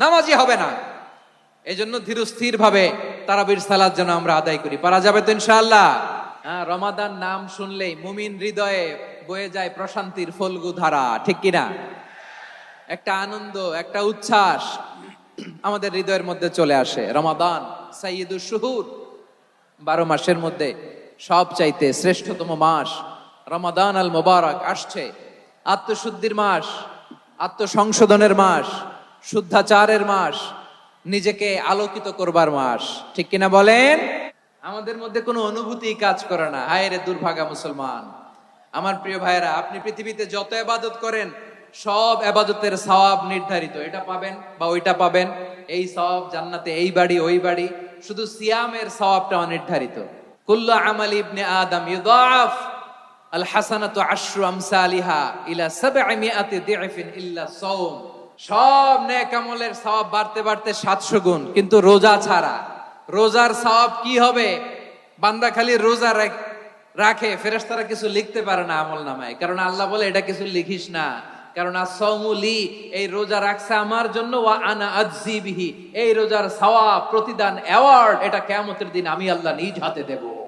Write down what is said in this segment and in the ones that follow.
নামাজই হবে না। এই জন্য ধীরস্থির ভাবে তারাবির সালাদ যেন আমরা আদায় করি। পারা যাবে তো ইনশাআল্লাহ? হ্যাঁ রমাদান নাম শুনলেই মুমিন হৃদয়ে বয়ে যায় প্রশান্তির ফলগু ধারা, ঠিক কিনা একটা আনন্দ, একটা উচ্ছ্বাস আমাদের হৃদয়ের মধ্যে চলে আসে। রমাদান সাইয়দুর শুহুর, বারো মাসের মধ্যে সব চাইতে শ্রেষ্ঠতম মাস। রমাদান আল মোবারক আসছে। আত্মশুদ্ধির মাস, আত্মসংশোধনের মাস শুদ্ধাচারের মাস, নিজেকে আলোকিত করবার মাস। ঠিক কিনা বলেন? আমাদের মধ্যে কোনো অনুভূতি কাজ করে না। হায় রে দুর্ভাগা মুসলমান। আমার প্রিয় ভাইরা আপনি পৃথিবীতে যত এবাদত করেন, সব এবাদতের সওয়াব নির্ধারিত। এটা পাবেন বা ওইটা পাবেন। এই সওয়াব জান্নাতে, এই বাড়ি, ওই বাড়ি। শুধু সিয়ামের সওয়াবটা অনির্ধারিত। কুল্লু আমাল ইবনে আদম ইউদাফ, আল হাসানাতু আশরু আমসালিহা ইলা সাবঈমিআতি দিআফিন ইল্লা সাওম। সব নেক আমলের সওয়াব বাড়তে বাড়তে 700 গুণ। কিন্তু রোজা ছাড়া। রোজার সওয়াব কি হবে? বান্দা খালি রোজা রাখ- ফেরেশতারা কিছু লিখতে পারে না আমল নামায়। কারণ আল্লাহ বলে, এটা কিছু লিখিস না। কারণ আসৌমুলি এই রোজা রাখছে আমার জন্য ওয়া আনা আজ্জিবিহি এই রোজার সওয়াব, প্রতিদান, অ্যাওয়ার্ড, এটা কেমতের দিন আমি আল্লাহ নিজ হাতে দেব।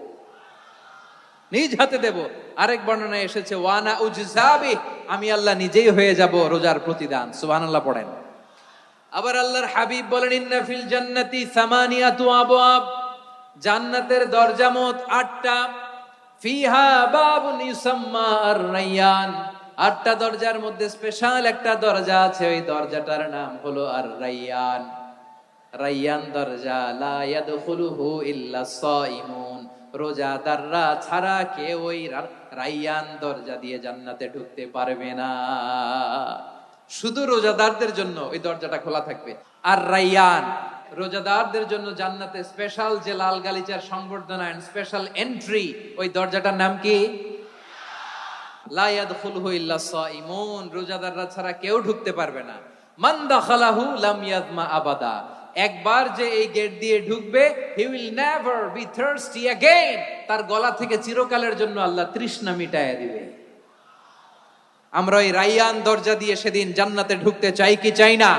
নিজ হাতে দেব। আরেক বর্ণনায় এসেছে, ওয়ানা উজজাবি আমি আল্লাহ নিজেই হয়ে যাব রোজার প্রতিদান। সুবহানাল্লাহ পড়েন। আবার আল্লাহর হাবিব বলেন, ইন্না ফিল জান্নাতি সামানিয়াতু আবওয়াব জান্নাতের দরজা মোট আটটা। ফিহা বাবুন ইউসাম্মা আর রাইয়ান আটটা দরজার মধ্যে স্পেশাল একটা দরজা আছে, ওই দরজাটার নাম হলো আর রাইয়ান রাইয়ান দরজা, লা ইয়াদখুলুহু ইল্লা সাইমুন। রোজাদাররা ছাড়া কেউ ওই রাইয়ান দরজা দিয়ে জান্নাতে ঢুকতে পারবে না। শুধু রোজাদারদের জন্য ওই দরজাটা খোলা থাকবে। আর রাইয়ান, রোজাদারদের জন্য জান্নাতে স্পেশাল যে লাল গালিচার সংবর্ধনা এন্ড স্পেশাল এন্ট্রি ওই দরজাটার নাম কি? লা ইয়াদখুলহু ইল্লা সাইমুন রোজাদাররা ছাড়া কেউ ঢুকতে পারবে না। মান দাখালাহু লাম ইয়াদমা আবাদা। একবার যে এই গেট দিয়ে ঢুকবে he will never be thirsty again তার গলা থেকে চিরকালের জন্য আল্লাহ তৃষ্ণা মিটায় দিবে আমরা ওই রাইয়ান দরজা দিয়ে সেদিন জান্নাতে ঢুকতে চাই কি চাই না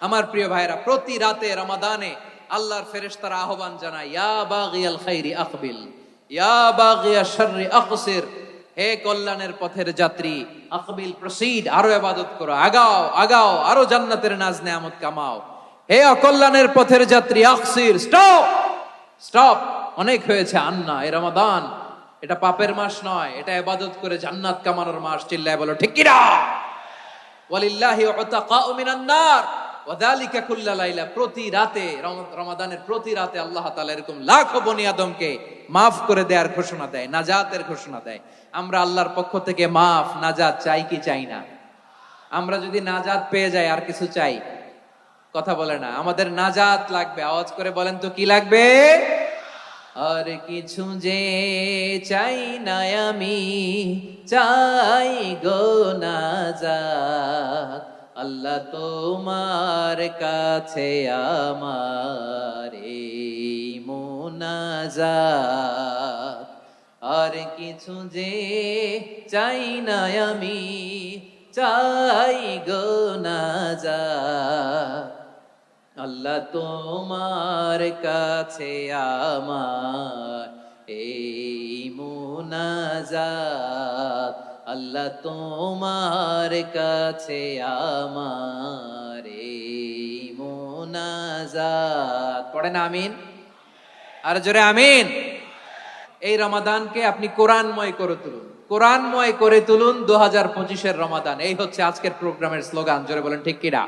আমার প্রিয় ভাইরা প্রতি রাতে রমাদানে আল্লাহর ফেরেশতারা আহ্বান জানায় ইয়া বাগিয়াল খাইরি আকবিল ইয়া বাগিয়া শাররি আকসির হে কল্যাণের পথের যাত্রী আকবিল প্রসিড আরো ইবাদত করো আগাও আগাও আরো জান্নাতের নাজ নেয়ামত কামাও হে অকল্যাণের পথের যাত্রী, আকসির স্টপ স্টপ অনেক হয়েছে আন্না, এ রমাদান। এটা পাপের মাস নয়, এটা এবাদত করে জান্নাত কামানোর মাস, চিল্লায় বলো, ঠিক কিনা? ওয়ালিল্লাহি উতাকাউ মিনান নার ওয়াদালিকা কুল্লা লাইলা। প্রতি রাতে রমাদানের প্রতি রাতে আল্লাহ তাআলা এরকম লাখো বনি আদমকে মাফ করে দেওয়ার ঘোষণা দেয়, নাজাতের ঘোষণা দেয়। আমরা আল্লাহর পক্ষ থেকে মাফ, নাজাত চাই কি চাই না? আমরা যদি নাজাত পেয়ে যাই, আর কিছু চাই? কথা বলে না। আমাদের নাজাত লাগবে। আওয়াজ করে বলেন তো কি লাগবে? আর কিছু যে চাই না আমি, চাই গো নাজাত। আল্লাহ তোমার কাছে আমার মোনাজাত। আর কিছু যে চাই না আমি, চাই গো নাজাত। আল্লাহ তোমার কাছে আমার এই মুনাজাত। আল্লাহ তোমার কাছে আমার এই মুনাজাত। পড়েন আমিন? আর জোরে আমিন? এই রমাদানকে আপনি কোরআনময় করে তুলুন। কোরআনময় করে তুলুন দু হাজার পঁচিশের রমাদান। এই হচ্ছে আজকের প্রোগ্রামের স্লোগান। জোরে বলেন, ঠিক কিনা?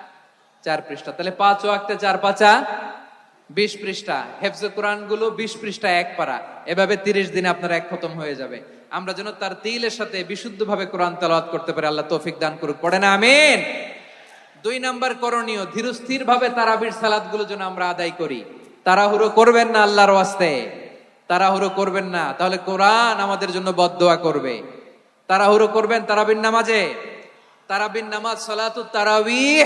চার পৃষ্ঠা। তাহলে পাঁচ ওয়াক্তে চার পাঁচা, বিশ পৃষ্ঠা। হেফজে কোরআনগুলো বিশ পৃষ্ঠা এক পারা। এভাবে তিরিশ দিনে আপনার এক খতম হয়ে যাবে। আমরা যেন তার তিলের সাথে বিশুদ্ধ ভাবে কোরআন তেলাওয়াত করতে পারি, আল্লাহ তৌফিক দান করুক। পড়ে না আমিন। দুই নাম্বার করণীয় ধীরস্থির ভাবে তারাবির সালাদগুলো যেন আমরা আদায় করি। তাড়াহুড়ো করবেন না আল্লাহর ওয়াস্তে। তাড়াহুড়ো করবেন না। তাহলে কোরআন আমাদের জন্য বদদোয়া করবে। তাড়াহুড়ো করবেন তারাবির নামাজে। তারাবির নামাজ সালাতু তারাবিহ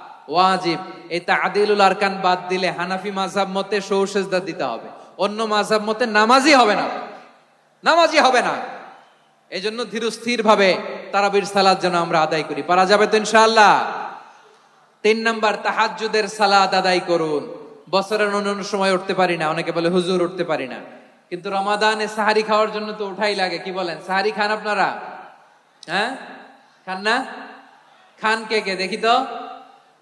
ওয়াজিব। এই তাদিলুল আরকান বাদ দিলে হানাফি মাযহাব মতে সৌ সেজদা দিতে হবে। অন্য মাযহাব মতে নামাজই হবে না। নামাজই হবে না। এই জন্য ধীরস্থির ভাবে তারাবির সালাদ যেন আমরা আদায় করি। পারা যাবে তো ইনশাআল্লাহ। তিন নাম্বার, তাহাজ্জুদের সালাদ আদায় করুন। বছরের অন্যান্য সময় উঠতে পারি না। অনেকে বলে, হুজুর, উঠতে পারি না। কিন্তু রমাদানে সাহারি খাওয়ার জন্য তো উঠাই লাগে। কি বলেন? সাহারি খান আপনারা? হ্যাঁ? খান না? খান কে কে? দেখি তো।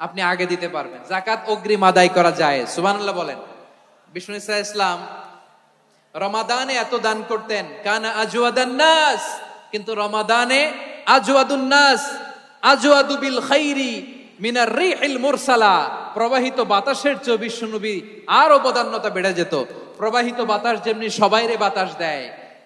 আপনি আগে দিতে পারবেন। জাকাত অগ্রিম আদায় করা যায়। সুবহানাল্লাহ বলেন। বিষ্ণু ইসা ইসলাম রমাদানে এত দান করতেন, কানা আজওয়াদান নাস, কিন্তু রমাদানে আজওয়াদুন নাস, আজওয়াদু বিল খাইরি মিনার রিহিল মুরসালা, প্রবাহিত বাতাসের চেয়ে বিশ্বনবী আর অবদান্যতা বেড়ে যেত। প্রবাহিত বাতাস যেমনি সবাইরে বাতাস দেয়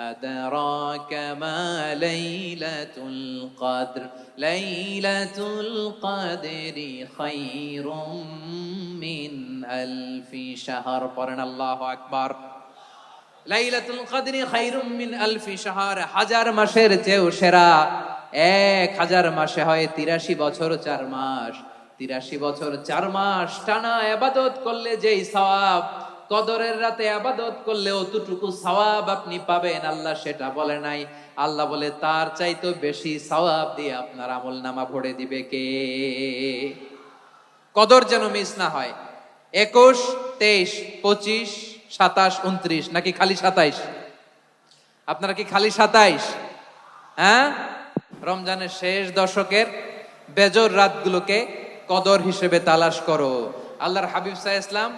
أدراك ما ليلة القدر ليلة القدر خير من ألف شهر قرن الله أكبر লাইলাতুল কদরি খাইরুম মিন আলফি শাহর হাজার মাসের চেয়েও সেরা এক হাজার মাসে হয় তিরাশি বছর চার মাস তিরাশি বছর চার মাস টানা আবাদত করলে যেই সওয়াব কদরের রাতে আবাদত করলে অতটুকু সওয়াব আপনি পাবেন, আল্লাহ সেটা বলে নাই। আল্লাহ বলে, তার চাইতো বেশি সওয়াব দিয়ে আপনার আমল নামা ভরে দিবে কে? কদর যেন মিস না হয়। একুশ, তেইশ, পঁচিশ, সাতাশ, উনত্রিশ, নাকি খালি সাতাইশ? আপনারা কি খালি সাতাইশ? হ্যাঁ? রমজানের শেষ দশকের বেজর রাতগুলোকে কদর হিসেবে তালাশ করো। আল্লাহর হাবিব সাহা ইসলাম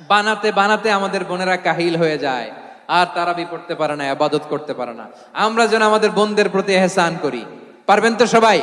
বানাতে বানাতে আমাদের বোনেরা কাহিল হয়ে যায়। আর তারা পড়তে পারে না, আবাদত করতে পারে না। আমরা যেন আমাদের বোনদের প্রতি এহসান করি। পারবেন তো সবাই?